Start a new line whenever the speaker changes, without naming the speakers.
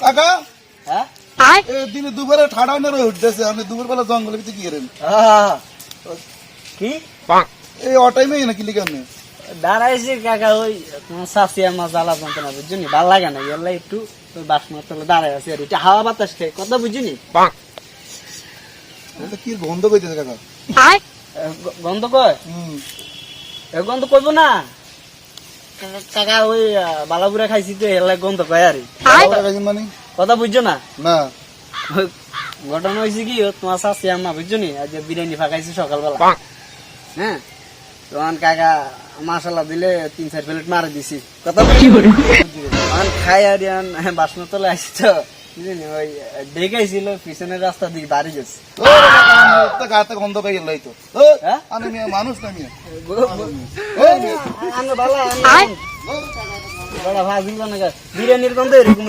কাকা?
হ্যাঁ?
দিনে দুপুরে ঠাডা নেড়ে উঠতেছে আপনি দুপুর জঙ্গলের ভিতরে কি করেন?
আহ, ও- কি
এই অটাইমে নাকি লিখে আপনি
দাঁড়াইছি কাকা ওই তোমার আমার জ্বালা যন্ত্রণা বুঝছি ভালো লাগে না এলে একটু ওই বাসমত তলে দাঁড়াই আছি আর এটা হাওয়া বাতাস খাই কথা বুঝিনি
কি গন্ধ কইতেছে কাকা?
গন্ধ কয়? গন্ধ কইব না? কাকা- ওই বালাপুরা খাইছি তো এলে গন্ধ কয় আর
মানে?
কথা বুঝছ না?
না।
ঘটনা হয়েছে কি তোমার শাশি আম্মা বুঝছ নি? আজ বিরিয়ানি ফাঁকাইছি সকালবেলা। হ্যাঁ? তখন কাকা মাসালা দিলে তিন চার প্লেট মারা দিছি। কথা তখন খাই আর ইয়ান বাসন তলে আসি তো। বুঝলি ওই ডেকেছিল পিছনের রাস্তা দিকে বাড়ি গেছে।
গাতে গন্ধ পাই গেলাই তো।
হ্যাঁ?
আমি মানুষ না
ভাজি বানাগা বিরিয়ানির গন্ধ এরকম